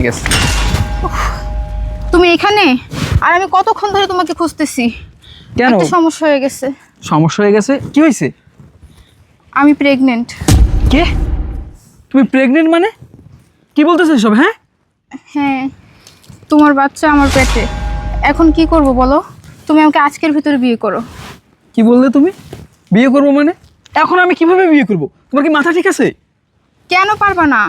ঠিক আছে তুমি এখানে? আর আমি কতক্ষণ ধরে তোমাকে খুঁজতেছি? কেন? একটা সমস্যা হয়ে গেছে। সমস্যা হয়ে গেছে? কি হয়েছে? আমি প্রেগনেন্ট কে? তুমি প্রেগনেন্ট মানে? কি বলতেছো সব হ্যাঁ? হ্যাঁ তোমার বাচ্চা আমার পেটে। এখন কি করব বলো? তুমি আমাকে আজকের ভিতরে বিয়ে করো। কি বললে তুমি? বিয়ে করব মানে? এখন আমি কীভাবে বিয়ে করব? তোমার কি মাথা ঠিক আছে? কেন পারবা না?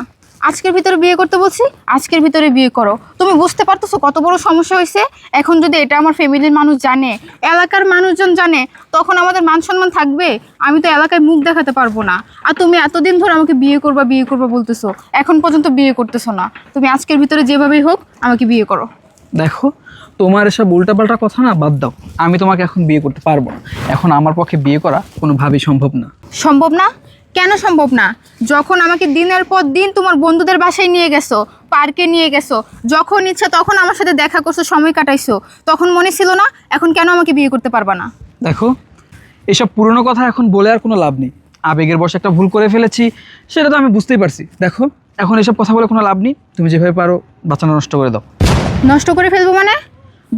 আজকের ভিতরে বিয়ে করতে বলছি আজকের ভিতরে বিয়ে করো। তুমি বুঝতে পারতেছো কত বড় সমস্যা হয়েছে? এখন যদি এটা আমার ফ্যামিলির মানুষ জানে এলাকার মানুষজন জানে তখন আমাদের মান সম্মান থাকবে? আমি তো এলাকায় মুখ দেখাতে পারব না। আর তুমি এতদিন ধরে আমাকে বিয়ে করবা বিয়ে করবা বলতেছো এখন পর্যন্ত বিয়ে করতেছো না। তুমি আজকের ভিতরে যেভাবেই হোক আমাকে বিয়ে করো। দেখো তোমার এসব উল্টাপাল্টা কথা না বাদ দাও। আমি তোমাকে এখন বিয়ে করতে পারব না। এখন আমার পক্ষে বিয়ে করা কোনোভাবেই সম্ভব না। সম্ভব না? কেন সম্ভব না? যখন আমাকে দিনের পর দিন তোমার বন্ধুদের বাসায় নিয়ে গেছো পার্কে নিয়ে গেছো যখন ইচ্ছা তখন আমার সাথে দেখা করছ সময় কাটাইছো তখন মনে ছিল না এখন কেন আমাকে বিয়ে করতে পারবা না? দেখো এসব পুরনো কথা এখন বলে আর কোনো লাভ নেই। আবেগের বসে একটা ভুল করে ফেলেছি সেটা তো আমি বুঝতেই পারছি। দেখো এখন এসব কথা বলে কোনো লাভ নেই। তুমি যেভাবে পারো বাচ্চাটা নষ্ট করে দাও। নষ্ট করে ফেলব মানে?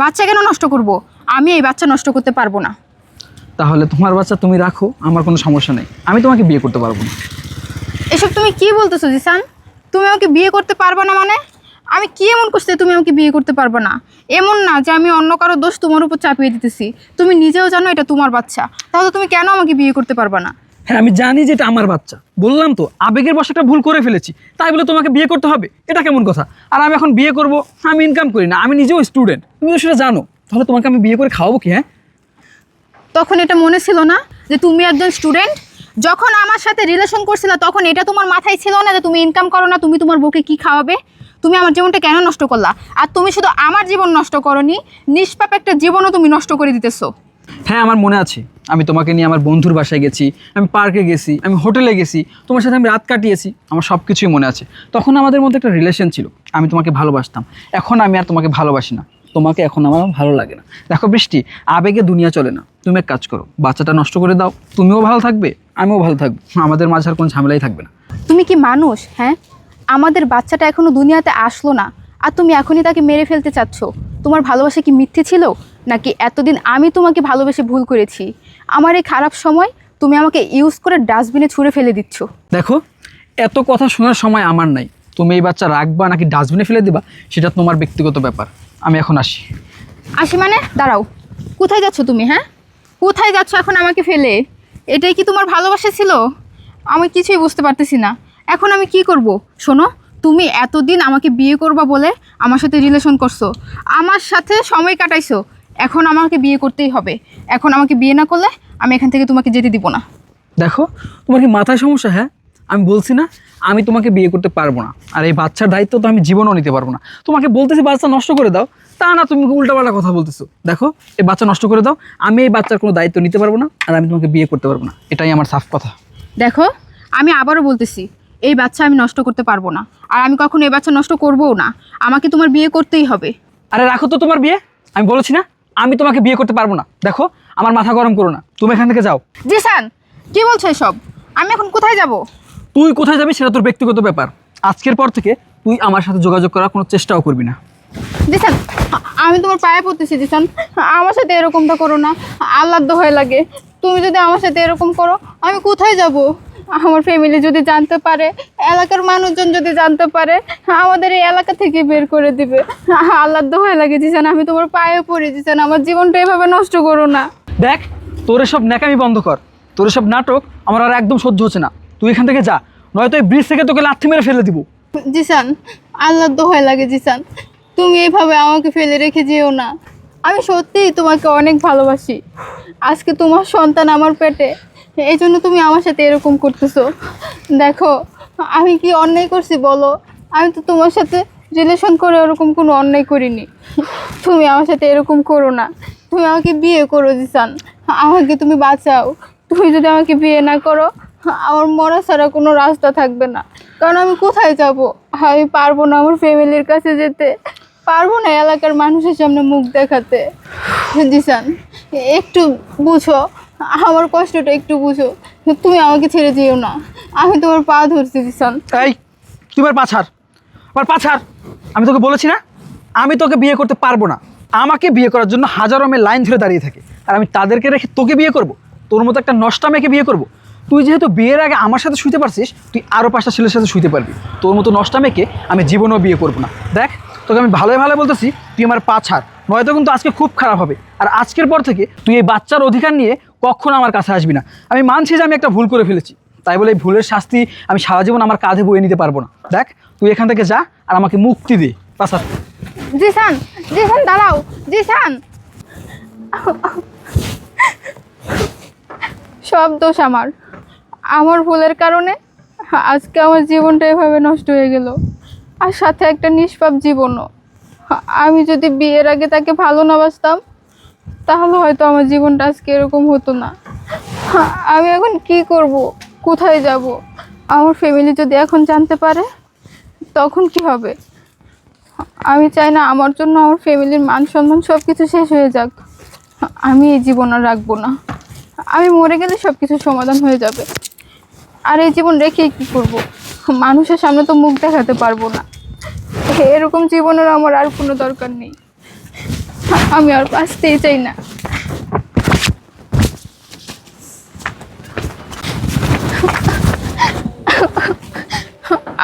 বাচ্চা কেন নষ্ট করব? আমি এই বাচ্চা নষ্ট করতে পারব না। তাহলে তোমার বাচ্চা তুমি রাখো আমার কোনো সমস্যা নেই। আমি তোমাকে বিয়ে করতে পারব না। এসব তুমি কি বলতেছো জিসান? তুমি আমাকে বিয়ে করতে পারবে না মানে? আমি কি এমন করছি তুমি আমাকে বিয়ে করতে পারবে না? এমন না যে আমি অন্য কারও দোষ তোমার উপর চাপিয়ে দিতেছি। তুমি নিজেও জানো এটা তোমার বাচ্চা। তাহলে তুমি কেন আমাকে বিয়ে করতে পারবে না? হ্যাঁ আমি জানি যে এটা আমার বাচ্চা। বললাম তো আবেগের বসে একটা ভুল করে ফেলেছি। তাই বলে তোমাকে বিয়ে করতে হবে? এটা কেমন কথা? আর আমি এখন বিয়ে করব আমি ইনকাম করি না আমি নিজেও স্টুডেন্ট তুমি তো সেটা জানো। তাহলে তোমাকে আমি বিয়ে করে খাওয়াবো কি হ্যাঁ? তখন এটা মনে ছিল না যে তুমি একজন স্টুডেন্ট যখন আমার সাথে রিলেশন করছিল, তখন এটা তোমার মাথায় ছিল না যে তুমি ইনকাম করো না, তুমি তোমার বউকে কি খাওয়াবে? তুমি আমার জীবনটা কেন নষ্ট করলা? আর তুমি শুধু আমার জীবন নষ্ট করনি, নিষ্পাপ একটা জীবনও তুমি নষ্ট করে দিতেছো। হ্যাঁ আমার মনে আছে। আমি তোমাকে নিয়ে আমার বন্ধুর বাসায় গেছি, আমি পার্কে গেছি, আমি হোটেলে গেছি, তোমার সাথে আমি রাত কাটিয়েছি, আমার সব কিছুই মনে আছে। তখন আমাদের মধ্যে একটা রিলেশন ছিল, আমি তোমাকে ভালোবাসতাম। এখন আমি আর তোমাকে ভালোবাসি না। তোমাকে এখন আমার ভালো লাগে না। দেখো বৃষ্টি আবেগে দুনিয়া চলে না। তুমি এক কাজ করো বাচ্চাটা নষ্ট করে দাও। তুমিও ভালো থাকবে আমিও ভালো থাকব। আমাদের মাঝে আর কোনো ঝামেলাই থাকবে না। তুমি কি মানুষ? হ্যাঁ? আমাদের বাচ্চাটা এখনও দুনিয়াতে আসলো না। আর তুমি এখনই তাকে মেরে ফেলতে চাচ্ছ। তোমার ভালোবাসা কি মিথ্যে ছিল? নাকি এতদিন আমি তোমাকে ভালোবেসে ভুল করেছি? আমার এই খারাপ সময় তুমি আমাকে ইউজ করে ডাস্টবিনে ছুঁড়ে ফেলে দিচ্ছ। দেখো এত কথা শোনার সময় আমার নাই। তুমি এই বাচ্চা রাখবা নাকি ডাস্টবিনে ফেলে দিবা সেটা তোমার ব্যক্তিগত ব্যাপার। আমি এখন আসি। আসি মানে? দাঁড়াও। কোথায় যাচ্ছ তুমি হ্যাঁ? কোথায় যাচ্ছ এখন আমাকে ফেলে? এটাই কি তোমার ভালোবাসা ছিল? আমি কিছুই বুঝতে পারতেছি না। এখন আমি কি করব? শোনো তুমি এতদিন আমাকে বিয়ে করবা বলে আমার সাথে রিলেশন করছ। আমার সাথে সময় কাটাইছো। এখন আমাকে বিয়ে করতেই হবে। এখন আমাকে বিয়ে না করলে আমি এখান থেকে তোমাকে যেতে দিব না। দেখো তোমার কি মাথায় সমস্যা হ্যাঁ? আমি বলছি না আমি তোমাকে বিয়ে করতে পারব না। আর এই বাচ্চার দায়িত্ব তো আমি জীবনও নিতে পারব না। তোমাকে বলতেছি বাচ্চা নষ্ট করে দাও। তা না তুমি উল্টাপাল্টা কথা বলতেছো। দেখো এই বাচ্চা নষ্ট করে দাও আমি এই বাচ্চার কোনো দায়িত্ব নিতে পারব না আর আমি তোমাকে বিয়ে করতে পারব না। এটাই আমার সাফ কথা। দেখো আমি আবারও বলতেছি এই বাচ্চা আমি নষ্ট করতে পারব না। আর আমি কখনো এই বাচ্চা নষ্ট করবও না। আমাকে তোমার বিয়ে করতেই হবে। আরে রাখো তো তোমার বিয়ে। আমি বলেছি না আমি তোমাকে বিয়ে করতে পারব না। দেখো আমার মাথা গরম করো না। তুমি এখান থেকে যাও। জিসান কি বলছো এসব? আমি এখন কোথায় যাব? তুই কোথায় যাবি সেটা তোর ব্যক্তিগত ব্যাপার। আজকের পর থেকে তুই আমার সাথে যোগাযোগ করার কোনো চেষ্টাও করবি না। জিসান আমি তোমার পায়ে পড়তেছি জিসান। আমার সাথে এরকমটা করো না। আহ্লাদ হয়ে লাগে। তুমি যদি আমার সাথে এরকম করো আমি কোথায় যাব? আমার ফ্যামিলি যদি জানতে পারে এলাকার মানুষজন যদি জানতে পারে আমাদের এই এলাকা থেকে বের করে দিবে। আহ্লাদ হয়ে লাগে জিসান। আমি তোমার পায়ে পড়ি জিসান। আমার জীবনটা এভাবে নষ্ট করো না। দেখ তোর সব ন্যাকামি বন্ধ কর। তোর সব নাটক আমার আর একদম সহ্য হচ্ছে না। তুই এখান থেকে যা, নয়তো এই ব্রিজ থেকে তোকে লাথি মেরে ফেলে দিব। জিসান আহ্লাদ হয়ে লাগে জিসান। তুমি এইভাবে আমাকে ফেলে রেখে যেও না। আমি সত্যিই তোমাকে অনেক ভালোবাসি। আজকে তোমার সন্তান আমার পেটে। এই জন্য তুমি আমার সাথে এরকম করতেছো। দেখো, আমি কি অন্যায় করছি বলো? আমি তো তোমার সাথে রিলেশন করে ওরকম কোনো অন্যায় করিনি। তুমি আমার সাথে এরকম করো না। তুমি আমাকে বিয়ে করো জিসান। আমাকে তুমি বাঁচাও। তুমি যদি আমাকে বিয়ে না করো আমার মরা ছাড়া কোনো রাস্তা থাকবে না। কারণ আমি কোথায় যাব? আমি পারব না আমার ফ্যামিলির কাছে যেতে। পারব না এলাকার মানুষের সামনে মুখ দেখাতে। জিসান একটু বুঝো, আমার কষ্টটা একটু বুঝো। তুমি আমাকে ছেড়ে যেও না। আমি তোমার পা ধরছি জিসান এই তুই এবার পাছার আবার পাছার আমি তোকে বলেছি না, আমি তোকে বিয়ে করতে পারব না। আমাকে বিয়ে করার জন্য হাজারো মেয়ে লাইন ধরে দাঁড়িয়ে থাকে। আর আমি তাদেরকে রেখে তোকে বিয়ে করব। তোর মতো একটা নষ্টা মেয়েকে বিয়ে করব। তুই যেহেতু বিয়ের আগে আমার সাথে শুতে পারছিস, তুই আরও পাঁচটা ছেলের সাথে শুইতে পারবি। তোর মতো নষ্টা মেয়েকে আমি জীবনেও বিয়ে করব না। দেখ, তোকে আমি ভালোই ভালো বলতেছি, তুই আমার পা ছাড়। নয়তো কিন্তু আজকে খুব খারাপ হবে। আর আজকের পর থেকে তুই এই বাচ্চার অধিকার নিয়ে কখনো আমার কাছে আসবি না। আমি মানছি যে আমি একটা ভুল করে ফেলেছি। তাই বলে এই ভুলের শাস্তি আমি সারা জীবন আমার কাঁধে বয়ে নিতে পারব না। দেখ, তুই এখান থেকে যা আর আমাকে মুক্তি দে। পাশা জিসান জিসান, দাঁড়াও। জিসান। সব দোষ আমার। আমার ভুলের কারণে আজকে আমার জীবনটা এভাবে নষ্ট হয়ে গেল। আর সাথে একটা নিষ্পাপ জীবনও। আমি যদি বিয়ের আগে তাকে ভালো না বাসতাম, তাহলে হয়তো আমার জীবনটা আজকে এরকম হতো না। আমি এখন কি করব? কোথায় যাব? আমার ফ্যামিলি যদি এখন জানতে পারে, তখন কি হবে? আমি চাই না আমার জন্য আমার ফ্যামিলির মান সম্মান সব কিছু শেষ হয়ে যাক। আমি এই জীবন আর রাখব না। আমি মরে গেলে সব কিছু সমাধান হয়ে যাবে। আর এই জীবন রেখে কি করব? মানুষের সামনে তো মুখ দেখাতে পারব না। এরকম জীবনের আমার আর কোনো দরকার নেই। আমি আর বাঁচতেই চাই না।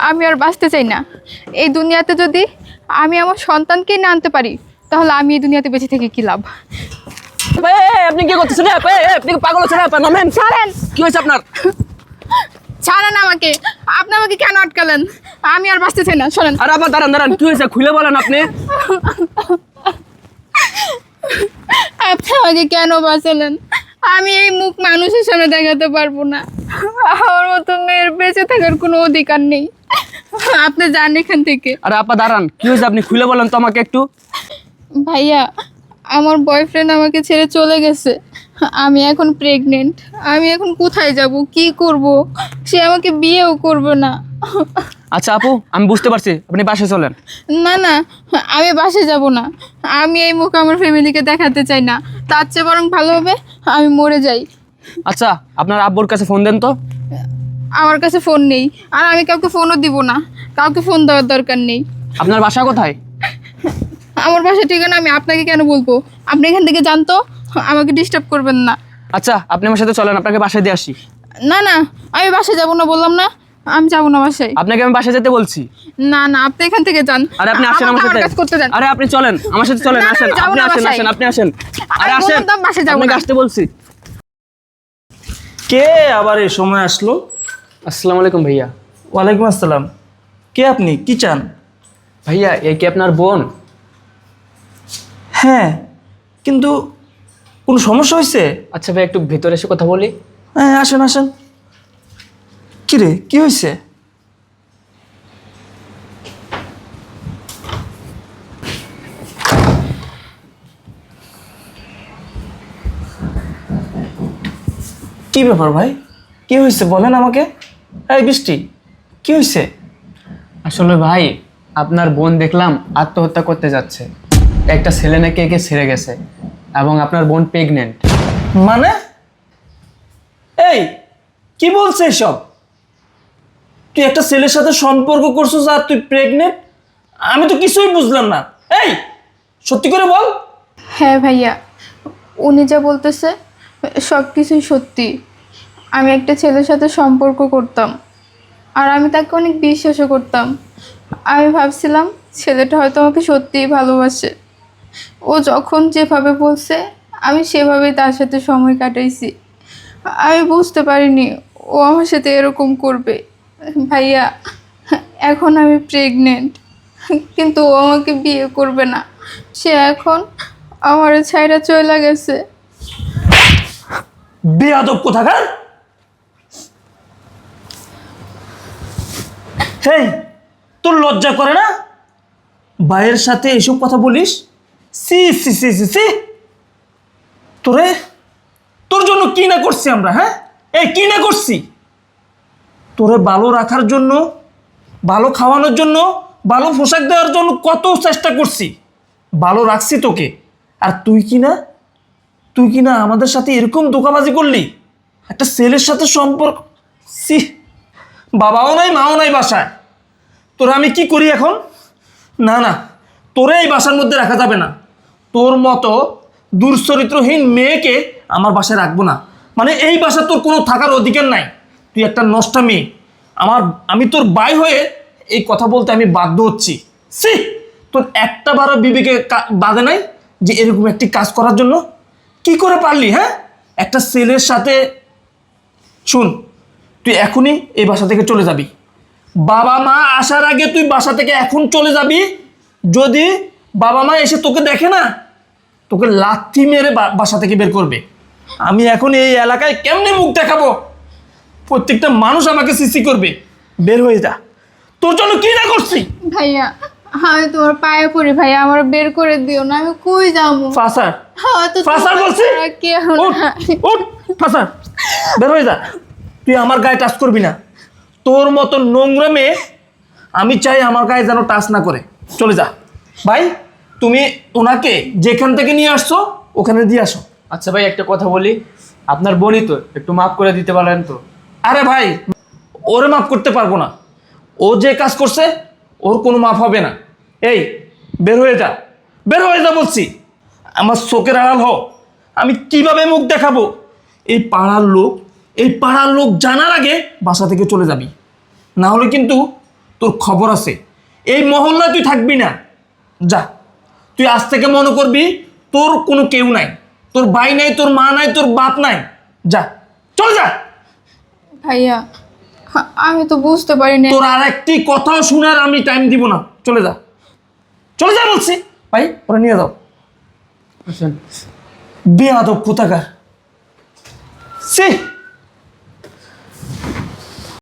আমি আর বাঁচতে চাই না। এই দুনিয়াতে যদি আমি আমার সন্তানকেই না আনতে পারি, তাহলে আমি এই দুনিয়াতে বেঁচে থেকে কি লাভ? আপনি কি করতেছেন? আপনি পাগল হচ্ছেন নামেন ছাড়েন। কি হয়েছে আপনার? ছাড়েন আমাকে। আপনি আমাকে কেন আটকালেন? আমি আর বাঁচতে চাই না। শোনেন আরে আবার দাঁড়ান দাঁড়ান। কি হয়েছে? খুলে বলেন আপনি। আপনি আমাকে কেন বাঁচালেন? আমি এই মুখ মানুষের সামনে দেখাতে পারব না। আমার মতো মেয়ের বেঁচে থাকার কোনো অধিকার নেই। আপনি যান এখান থেকে। আরে আপা দাঁড়ান। কি হয়েছে? আপনি খুলে বলেন তো আমাকে একটু। ভাইয়া আমার বয়ফ্রেন্ড আমাকে ছেড়ে চলে গেছে। আমি এখন প্রেগনেন্ট আমি এখন কোথায় যাব? কি করব? সে আমাকে বিয়েও করবে না। আচ্ছা আপু আমি বুঝতে পারছি। আপনি বাসে চলেন। না না আমি বাসে যাব না। আমি এই মুখ আমার ফ্যামিলিকে দেখাতে চাই না। তার চেয়ে বরং ভালো হবে আমি মরে যাই। আচ্ছা আপনার আব্বুর কাছে ফোন দেন তো। আমার কাছে ফোন নেই। আর আমি কাউকে ফোনও দিব না। কাউকে ফোন দেওয়ার দরকার নেই। আপনার বাসা কোথায়? আমার বাসার ঠিকানা আমি আপনাকে কেন বলব? আপনি এখান থেকে জানতো আমাকে ডিস্টার্ব করবেন না। আচ্ছা আপনি আমার সাথে চলেন আপনাকে বাসায় দিয়ে আসি। না না আমি বাসায় যাব না বললাম না আমি যাব না বাসায়। আপনাকে আমি বাসায় যেতে বলছি। না না আপনি এখান থেকে যান। আরে আপনি আসেন আমার সাথে। কাজ করতে দেন আরে আপনি চলেন আমার সাথে চলেন আসেন আপনি আসেন আসেন আপনি আসেন। আরে আসেন আমি বাসায় যাব না। আসতে বলছি। কে আবার এই সময় আসলো? আসসালামু আলাইকুম ভাইয়া। ওয়ালাইকুম আসসালাম। কে আপনি? কি চান? ভাইয়া এই কি আপনার বোন? হ্যাঁ কিন্তু কোনো সমস্যা হয়েছে? আচ্ছা ভাই একটু ভেতরে এসে কথা বলি। হ্যাঁ আসেন আসেন। কি রে কি হয়েছে? কি ব্যাপার ভাই? কি হয়েছে? বলেন আমাকে। এই বৃষ্টি কি হয়েছে? আসলে ভাই আপনার বোন দেখলাম আত্মহত্যা করতে যাচ্ছে। একটা ছেলে নাকি একে ছেড়ে গেছে এবং আপনার বোন প্রেগনেন্ট মানে? এই কি বলছে এসব? তুই একটা ছেলের সাথে সম্পর্ক করছিস আর তুই প্রেগনেন্ট আমি তো কিছুই বুঝলাম না। এই সত্যি করে বল। হ্যাঁ ভাইয়া উনি যা বলতেছে সব কিছুই সত্যি। আমি একটা ছেলের সাথে সম্পর্ক করতাম আর আমি তাকে অনেক বিশ্বাসও করতাম। আমি ভাবছিলাম ছেলেটা হয়তো আমাকে সত্যিই ভালোবাসে। ও যখন যেভাবে বলছে, আমি সেভাবেই তার সাথে সময় কাটাইছি। আমি বুঝতে পারিনি ও আমার সাথে এরকম করবে। ভাইয়া, এখন আমি প্রেগনেন্ট কিন্তু ও আমাকে বিয়ে করবে না। সে এখন আমার ছাইরা চলে গেছে। বেয়াদব কোথাকার? তোর লজ্জা করে না? ভাইয়ের সাথে এসব কথা বলিস? সি সি সি সি সি। তোরে? তোর জন্য কি না করছি আমরা হ্যাঁ? এই, কি না করছি? তোরে ভালো রাখার জন্য, ভালো খাওয়ানোর জন্য, ভালো পোশাক দেওয়ার জন্য কত চেষ্টা করছি। ভালো রাখছি তোকে। আর তুই কি না? তুই কি না আমাদের সাথে এরকম ধোকাবাজি করলি? একটা ছেলের সাথে সম্পর্ক? সি বাবাও নাই, মাও নাই বাসায়। তোরা আমি কি করি এখন? না না। তোরে এই বাসার মধ্যে রাখা যাবে না। তোর মতো দুশ্চরিত্রহীন মেয়েকে আমার বাসায় রাখব না। মানে এই বাসা তোর কোনো থাকার অধিকার নাই। তুই একটা নষ্টা মেয়ে। আমার, আমি তোর বাই হয়ে এই কথা বলতে আমি বাধ্য হচ্ছি। সি তোর একটা বারো বিবেকে বাধে নাই যে এরকম একটি কাজ করার জন্য? কি করে পারলি হ্যাঁ? একটা ছেলের সাথে, শুন, তুই এখনই এই বাসা থেকে চলে যাবি। বাবা মা আসার আগে তুই বাসা থেকে এখন চলে যাবি যদি বাবা মা এসে তোকে দেখে না তোকে লাথি মেরে বাসা থেকে বের করবে। আমি এখন এই এলাকায় কেমনে মুখ দেখাবো? প্রত্যেকটা মানুষ আমাকে সিসি করবে। বের হয়ে যা। তোর জন্য কি না করছি? ভাইয়া আমি তোমার পায়ে পড়ি ভাইয়া আমার বের করে দিও না আমি কই যাব? ফাসার হয়তো ফাসার বলছি। উঠ, ফাসার বের হয়ে যা। তুই আমার গায়ে টাচ করবি না। তোর মতো নোংরা মেয়ে আমি চাই আমার গায়ে যেন টাচ না করে। চলে যা। ভাই তুমি ওনাকে যেখান থেকে নিয়ে আসছো ওখানে দিয়ে আসো। আচ্ছা ভাই একটা কথা বলি। আপনার বোনই তো একটু মাফ করে দিতে পারেন তো। আরে ভাই ওরে মাফ করতে পারব না। ও যে কাজ করছে ওর কোনো মাফ হবে না। এই বের হয়ে যা। বের হয়ে যা বলছি। আমার চোখের আড়াল হও আমি কীভাবে মুখ দেখাবো? এই পাড়ার লোক এই পাড়ার লোক জানার আগে বাসা থেকে চলে যাবি। না হলে কিন্তু তোর খবর আছে। এই মহল্লায় তুই থাকবি না। যা তুই আজ থেকে মনে করবি তোর কোনো কেউ নাই তোর ভাই নাই তোর মা নাই তোর বাপ নাই। যা চলে যা। ভাইয়া আমি তো বুঝতে পারি না তোর আর একটি কথাও শোনার আমি টাইম দিব না। চলে যা। চলে যা বলছি। ভাই ওরা নিয়ে যাও। বেয়াদব কোথাকার। সে